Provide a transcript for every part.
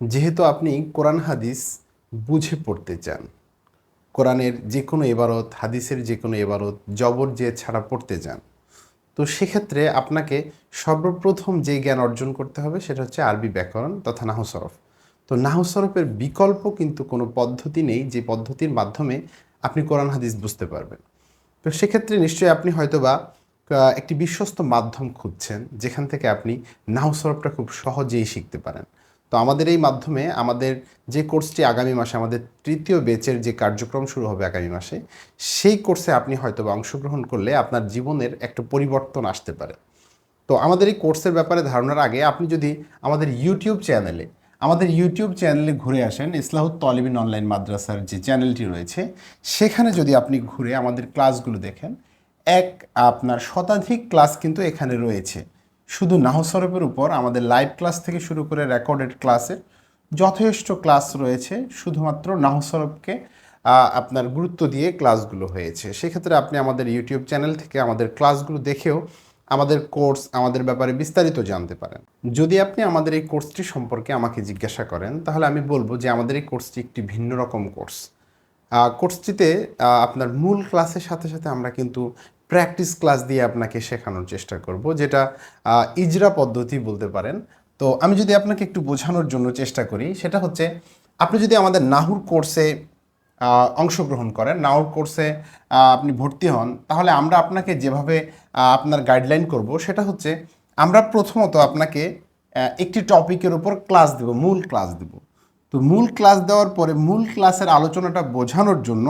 যেহেতু আপনি কোরআন হাদিস বুঝে পড়তে চান, কোরআনের যে কোনো এবারত, হাদিসের যে কোনো এবারত, জবর যে ছাড়া পড়তে চান তো সেক্ষেত্রে আপনাকে সর্বপ্রথম যে জ্ঞান অর্জন করতে হবে সেটা হচ্ছে আরবি ব্যাকরণ তথা নাহসরফ তো নাহসরফের বিকল্প কিন্তু কোনো পদ্ধতি নেই যে পদ্ধতির মাধ্যমে আপনি কোরআন হাদিস বুঝতে পারবেন। তো সেক্ষেত্রে নিশ্চয়ই আপনি হয়তোবা একটি বিশ্বস্ত মাধ্যম খুঁজছেন যেখান থেকে আপনি নাহসরফটা খুব সহজেই শিখতে পারেন। তো আমাদের এই মাধ্যমে আমাদের যে কোর্সটি আগামী মাসে, আমাদের তৃতীয় বেচের যে কার্যক্রম শুরু হবে আগামী মাসে, সেই কোর্সে আপনি হয়তোবা অংশগ্রহণ করলে আপনার জীবনের একটা পরিবর্তন আসতে পারে। তো আমাদের এই কোর্সের ব্যাপারে ধারণার আগে আপনি যদি আমাদের ইউটিউব চ্যানেলে আমাদের ইউটিউব চ্যানেলে ঘুরে আসেন ইসলাহুত তলিবিন অনলাইন মাদ্রাসার যে চ্যানেলটি রয়েছে, সেখানে যদি আপনি ঘুরে আমাদের ক্লাসগুলো দেখেন, এক আপনার শতাধিক ক্লাস কিন্তু এখানে রয়েছে। শুধু নাহসরফের উপর, আমাদের লাইভ ক্লাস থেকে শুরু করে রেকর্ডেড ক্লাসের যথেষ্ট ক্লাস রয়েছে, শুধুমাত্র নাহসরফকে আপনার গুরুত্ব দিয়ে ক্লাসগুলো হয়েছে। সেক্ষেত্রে আপনি আমাদের ইউটিউব চ্যানেল থেকে আমাদের ক্লাসগুলো দেখেও আমাদের কোর্স আমাদের ব্যাপারে বিস্তারিত জানতে পারেন। যদি আপনি আমাদের এই কোর্সটি সম্পর্কে আমাকে জিজ্ঞাসা করেন, তাহলে আমি বলব যে আমাদের এই কোর্সটি একটি ভিন্ন রকম কোর্স কোর্সটিতে আপনার মূল ক্লাসের সাথে সাথে আমরা কিন্তু প্র্যাকটিস ক্লাস দিয়ে আপনাকে শেখানোর চেষ্টা করব, যেটা ইজরা পদ্ধতি বলতে পারেন। তো আমি যদি আপনাকে একটু বোঝানোর জন্য চেষ্টা করি, সেটা হচ্ছে, আপনি যদি আমাদের নাহুর কোর্সে অংশগ্রহণ করেন, নাহুর কোর্সে আপনি ভর্তি হন, তাহলে আমরা আপনাকে যেভাবে আপনার গাইডলাইন করব, সেটা হচ্ছে, আমরা প্রথমত আপনাকে একটি টপিকের উপর ক্লাস দেব, মূল ক্লাস দেব। তো মূল ক্লাস দেওয়ার পরে মূল ক্লাসের আলোচনাটা বোঝানোর জন্য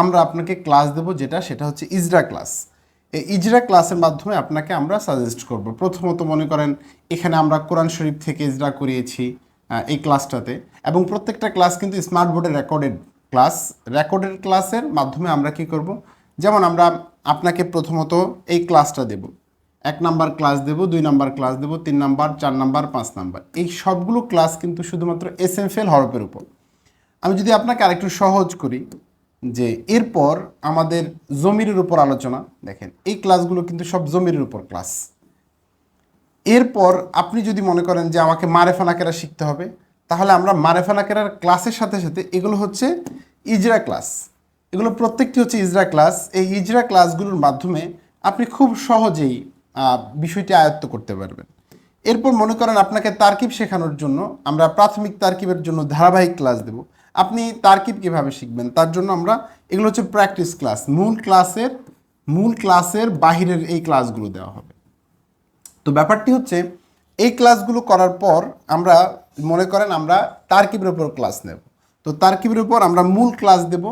আমরা আপনাকে ক্লাস দেব যেটা, সেটা হচ্ছে ইজরা ক্লাস। এই ইজরা ক্লাসের মাধ্যমে আপনাকে আমরা সাজেস্ট করব। প্রথমত মনে করেন, এখানে আমরা কোরআন শরীফ থেকে ইজরা করিয়েছি এই ক্লাসটাতে। এবং প্রত্যেকটা ক্লাস কিন্তু স্মার্ট বোর্ডে রেকর্ডেড ক্লাস। রেকর্ডেড ক্লাসের মাধ্যমে আমরা কি করব? যেমন আমরা আপনাকে প্রথমত এই ক্লাসটা দেব। এক নাম্বার ক্লাস দেব, দুই নাম্বার ক্লাস দেব, তিন নাম্বার, চার নাম্বার, পাঁচ নাম্বার। এই সবগুলো ক্লাস কিন্তু শুধুমাত্র এস এম ফেল হরফের উপর। আমি যদি আপনাকে আরেকটু সহজ করি, যে এরপর আমাদের জমিরের উপর আলোচনা, দেখেন, এই ক্লাসগুলো কিন্তু সব জমিরের উপর ক্লাস এরপর আপনি যদি মনে করেন যে আমাকে মারেফানাকেরা শিখতে হবে, তাহলে আমরা মারেফানাকেরার ক্লাসের সাথে সাথে এগুলো হচ্ছে ইজরা ক্লাস এগুলো প্রত্যেকটি হচ্ছে ইজরা ক্লাস এই ইজরা ক্লাসগুলোর মাধ্যমে আপনি খুব সহজেই বিষয়টি আয়ত্ত করতে পারবেন। এরপর মনে করেন আপনাকে তারকিব শেখানোর জন্য আমরা প্রাথমিক তারকিবের জন্য ধারাবাহিক ক্লাস দেব। আপনি তারকিব কীভাবে শিখবেন? তার জন্য আমরা এগুলো হচ্ছে প্র্যাকটিস ক্লাস। মূল ক্লাসের মূল ক্লাসের বাহিরের এই ক্লাসগুলো দেওয়া হবে। তো ব্যাপারটি হচ্ছে, এই ক্লাসগুলো করার পর আমরা, মনে করেন আমরা তারকিবের উপর ক্লাস নেব। তো তারকিবের উপর আমরা মূল ক্লাস দেব।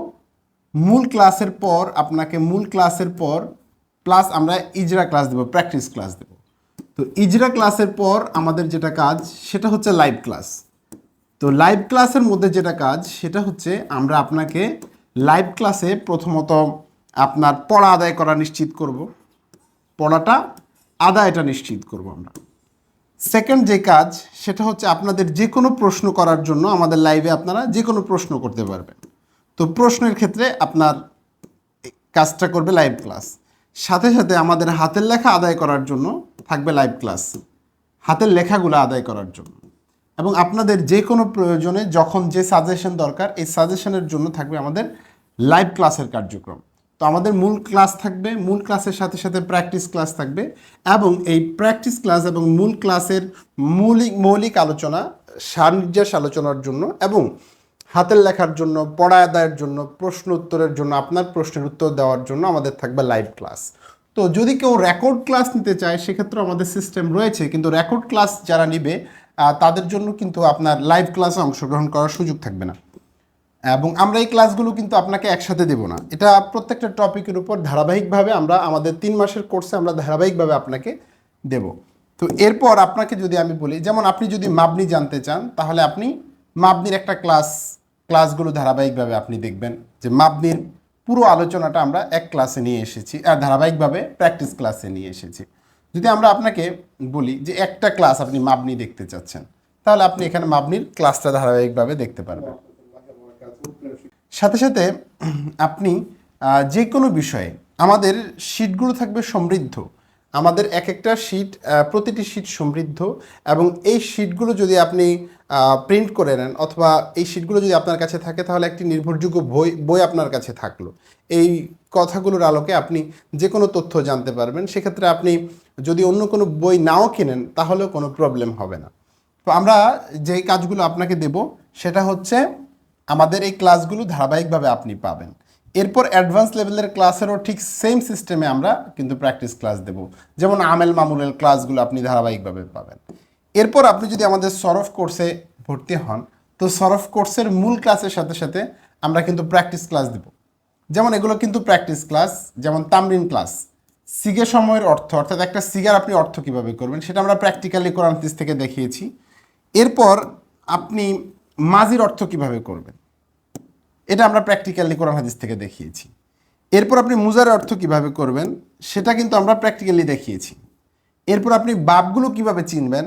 মূল ক্লাসের পর, আপনাকে মূল ক্লাসের পর প্লাস আমরা ইজরা ক্লাস দেব প্র্যাকটিস ক্লাস দেব। তো ইজরা ক্লাসের পর আমাদের যেটা কাজ, সেটা হচ্ছে লাইভ ক্লাস তো লাইভ ক্লাসের মধ্যে যেটা কাজ, সেটা হচ্ছে আমরা আপনাকে লাইভ ক্লাসে প্রথমত আপনার পড়া আদায় করা নিশ্চিত করব। পড়াটা আদায়টা নিশ্চিত করব আমরা। সেকেন্ড যে কাজ, সেটা হচ্ছে আপনাদের যে কোনো প্রশ্ন করার জন্য আমাদের লাইভে আপনারা যে কোনো প্রশ্ন করতে পারবেন। তো প্রশ্নের ক্ষেত্রে আপনার কাজটা করবে লাইভ ক্লাস সাথে সাথে আমাদের হাতের লেখা আদায় করার জন্য থাকবে লাইভ ক্লাস হাতের লেখাগুলো আদায় করার জন্য। এবং আপনাদের যে কোনো প্রয়োজনে যখন যে সাজেশন দরকার, এই সাজেশনের জন্য থাকবে আমাদের লাইভ ক্লাসের কার্যক্রম। তো আমাদের মূল ক্লাস থাকবে, মূল ক্লাসের সাথে সাথে প্র্যাকটিস ক্লাস থাকবে এবং এই প্র্যাকটিস ক্লাস এবং মূল ক্লাসের মৌলিক মৌলিক আলোচনা সারনির্যাস আলোচনার জন্য এবং হাতের লেখার জন্য পড়া আদায়ের জন্য, প্রশ্ন উত্তরের জন্য, আপনার প্রশ্নের উত্তর দেওয়ার জন্য আমাদের থাকবে লাইভ ক্লাস তো যদি কেউ রেকর্ড ক্লাস নিতে চায়, সেক্ষেত্রে আমাদের সিস্টেম রয়েছে, কিন্তু রেকর্ড ক্লাস যারা নিবে তাদের জন্য কিন্তু আপনার লাইভ ক্লাসে অংশগ্রহণ করার সুযোগ থাকবে না। এবং আমরা এই ক্লাসগুলো কিন্তু আপনাকে একসাথে দেব না। এটা প্রত্যেকটা টপিকের উপর ধারাবাহিকভাবে আমরা, আমাদের তিন মাসের কোর্সে আমরা ধারাবাহিকভাবে আপনাকে দেব। তো এরপর আপনাকে যদি আমি বলি, যেমন আপনি যদি মাবনি জানতে চান, তাহলে আপনি মাবনির একটা ক্লাস ক্লাসগুলো ধারাবাহিকভাবে আপনি দেখবেন যে মাবনির পুরো আলোচনাটা আমরা এক ক্লাসে নিয়ে এসেছি, আর ধারাবাহিকভাবে প্র্যাকটিস ক্লাসে নিয়ে এসেছি। যদি আমরা আপনাকে বলি যে একটা ক্লাস আপনি মাবনি দেখতে চাচ্ছেন, তাহলে আপনি এখানে মাবনির ক্লাসটা ধারাবাহিকভাবে দেখতে পারবেন। সাথে সাথে আপনি যে কোনো বিষয়ে আমাদের শীটগুলো থাকবে সমৃদ্ধ আমাদের এক একটা শীট প্রতিটি শীট সমৃদ্ধ এবং এই শীটগুলো যদি আপনি প্রিন্ট করে নেন অথবা এই শিটগুলো যদি আপনার কাছে থাকে, তাহলে একটি নির্ভরযোগ্য বই বই আপনার কাছে থাকল। এই কথাগুলোর আলোকে আপনি যে কোনো তথ্য জানতে পারবেন। সেক্ষেত্রে আপনি যদি অন্য কোনো বই নাও কেনেন, তাহলেও কোনো প্রবলেম হবে না। তো আমরা যেই কাজগুলো আপনাকে দেব, সেটা হচ্ছে আমাদের এই ক্লাসগুলো ধারাবাহিকভাবে আপনি পাবেন। এরপর অ্যাডভান্স লেভেলের ক্লাসেরও ঠিক সেম সিস্টেমে আমরা কিন্তু প্র্যাকটিস ক্লাস দেব। যেমন আমেল মামুলের ক্লাসগুলো আপনি ধারাবাহিকভাবে পাবেন। এরপর আপনি যদি আমাদের সরফ কোর্সে ভর্তি হন, তো সরফ কোর্সের মূল ক্লাসের সাথে সাথে আমরা কিন্তু প্র্যাকটিস ক্লাস দেব। যেমন এগুলো কিন্তু প্র্যাকটিস ক্লাস যেমন তামরিন ক্লাস সিগে সময়ের অর্থ, অর্থাৎ একটা সিগার আপনি অর্থ কীভাবে করবেন, সেটা আমরা প্র্যাকটিক্যালি কোরআন থেকে দেখিয়েছি। এরপর আপনি মাজির অর্থ কীভাবে করবেন? এটা আমরা প্র্যাকটিক্যালি কোরআন হাদিস থেকে দেখিয়েছি। এরপর আপনি মুজারের অর্থ কীভাবে করবেন, সেটা কিন্তু আমরা প্র্যাকটিক্যালি দেখিয়েছি। এরপর আপনি বাপগুলো কীভাবে চিনবেন,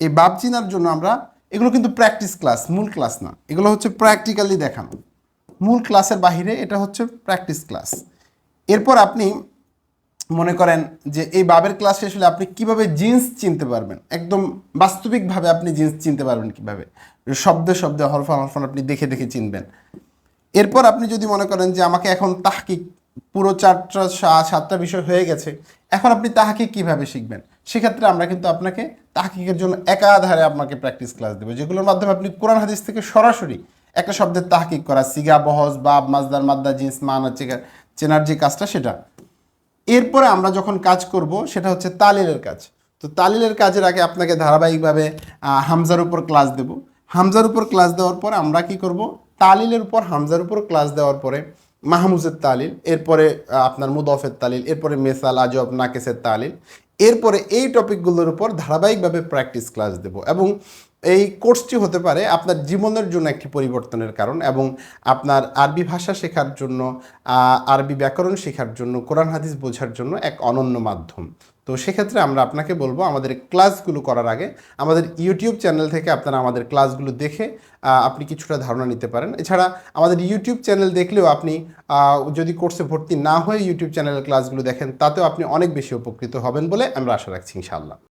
এই বাপ চিনার জন্য আমরা এগুলো কিন্তু প্র্যাকটিস ক্লাস মূল ক্লাস না। এগুলো হচ্ছে প্র্যাকটিক্যালি দেখানো। মূল ক্লাসের বাহিরে এটা হচ্ছে প্র্যাকটিস ক্লাস এরপর আপনি মনে করেন যে এই বাবের ক্লাস শেষ হলে আপনি কীভাবে জিন্স চিনতে পারবেন? একদম বাস্তবিকভাবে আপনি জিন্স চিনতে পারবেন কীভাবে? শব্দে শব্দে, হরফ হরফান আপনি দেখে দেখে চিনবেন। এরপর আপনি যদি মনে করেন যে আমাকে এখন তাহকিক, পুরো চারটা সাতটা বিষয় হয়ে গেছে, এখন আপনি তাহাকিক কীভাবে শিখবেন? সেক্ষেত্রে আমরা কিন্তু আপনাকে তাহকিকের জন্য একাধারে আপনাকে প্র্যাকটিস ক্লাস দেবো, যেগুলোর মাধ্যমে আপনি কোরআন হাদিস থেকে সরাসরি একটা শব্দের তাহকিক করা, সিগা বহজ বাব মাজদার, মাদ্দা, জিন্স, মান চেনার যে কাজটা সেটা। এরপরে আমরা যখন কাজ করব, সেটা হচ্ছে তালিলের কাজ। তো তালিলের কাজের আগে আপনাকে ধারাবাহিকভাবে হামজার উপর ক্লাস দেব। হামজার উপর ক্লাস দেওয়ার পর আমরা কি করব? তালিলের উপর, হামজার উপর ক্লাস দেওয়ার পরে মাহমুজের তালিল, এরপরে আপনার মুদফের তালিল, এরপরে মেসাল, আজব, নাকেসের তালিল। এরপরে এই টপিকগুলোর উপর ধারাবাহিকভাবে প্র্যাকটিস ক্লাস দেব এবং এই কোর্সটি হতে পারে আপনার জীবনের জন্য একটি পরিবর্তনের কারণ এবং আপনার আরবি ভাষা শেখার জন্য আরবি ব্যাকরণ শেখার জন্য, কোরআন, হাদিস বোঝার জন্য এক অনন্য মাধ্যম। তো সেক্ষেত্রে আমরা আপনাকে বলব আমাদের ক্লাসগুলো করার আগে আমাদের ইউটিউব চ্যানেল থেকে আপনারা আমাদের ক্লাসগুলো দেখে আপনি কিছুটা ধারণা নিতে পারেন। এছাড়া আমাদের ইউটিউব চ্যানেল দেখলেও আপনি যদি কোর্সে ভর্তি না হয়ে ইউটিউব চ্যানেলের ক্লাসগুলো দেখেন, তাতেও আপনি অনেক বেশি উপকৃত হবেন বলে আমরা আশা রাখছি ইনশাআল্লাহ।